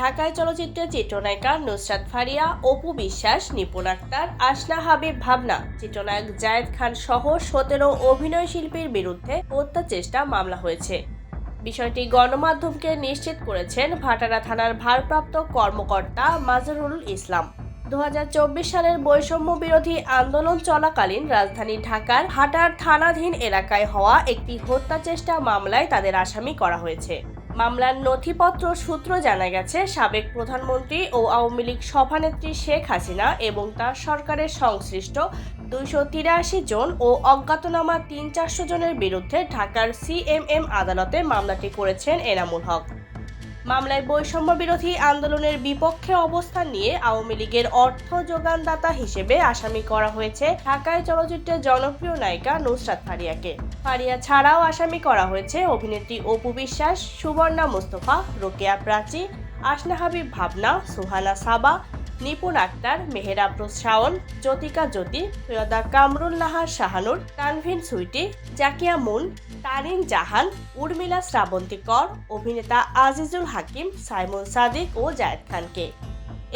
ঢাকায় চলচ্চিত্রের চিত্রনায়িকা নুসরাত ফারিয়া, অপু বিশ্বাস, নিপুণ আক্তার আসনা হাবিব ভাবনা, চিত্রনায়ক জায়েদ খান সহ সতেরো অভিনয় শিল্পীর বিরুদ্ধে হত্যা চেষ্টা মামলা হয়েছে। বিষয়টি গণমাধ্যমকে নিশ্চিত করেছেন ভাটারা থানার ভারপ্রাপ্ত কর্মকর্তা মাজহারুল ইসলাম। দু হাজার চব্বিশ সালের বৈষম্য বিরোধী আন্দোলন চলাকালীন রাজধানী ঢাকার হাটার থানাধীন এলাকায় হওয়া একটি হত্যা চেষ্টা মামলায় তাদের আসামি করা হয়েছে। মামলার নথিপত্র সূত্র জানা গেছে, সাবেক প্রধানমন্ত্রী ও আওয়ামী লীগ সভানেত্রী শেখ হাসিনা এবং তার সরকারের সংশ্লিষ্ট দুইশো তিরাশি জন ও অজ্ঞাতনামা তিন চারশো জনের বিরুদ্ধে ঢাকার সিএমএম আদালতে মামলাটি করেছেন এনামুল হক। মামলায় বৈষম্য বিরোধী আন্দোলনের বিপক্ষে অবস্থান নিয়ে আওয়ামী লীগের অর্থ যোগানদাতা হিসেবে আসামি করা হয়েছে ঢাকায় চলচ্চিত্রের জনপ্রিয় নায়িকা নুসরাত ফারিয়াকে। ফারিয়া ছাড়াও আসামি করা হয়েছে অভিনেত্রী অপু বিশ্বাস, সুবর্ণা মোস্তফা, রোকেয়া প্রাচী আসনা হাবিব ভাবনা, সুহানা সাবা, নিপুণ আক্তার মেহেরাপ্রোজ শাওন, জ্যোতিকা জ্যোতি, সৈয়দা কামরুল নাহার শাহানুর, তানভিন সুইটি, জাকিয়া মুন, তারিন জাহান, উর্মিলা শ্রাবন্তী কর, অভিনেতা আজিজুল হাকিম সাইমন সাদিক ও জায়েদ খানকে।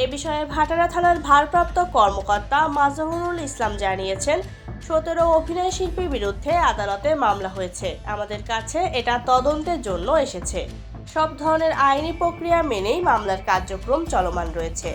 এ বিষয়ে ভাটারা থানার ভারপ্রাপ্ত কর্মকর্তা মাজহুরুল ইসলাম জানিয়েছেন সতেরো অভিনয় শিল্পীর বিরুদ্ধে আদালতে মামলা হয়েছে। আমাদের কাছে এটা তদন্তের জন্য এসেছে। সব ধরনের আইনি প্রক্রিয়া মেনেই মামলার কার্যক্রম চলমান রয়েছে।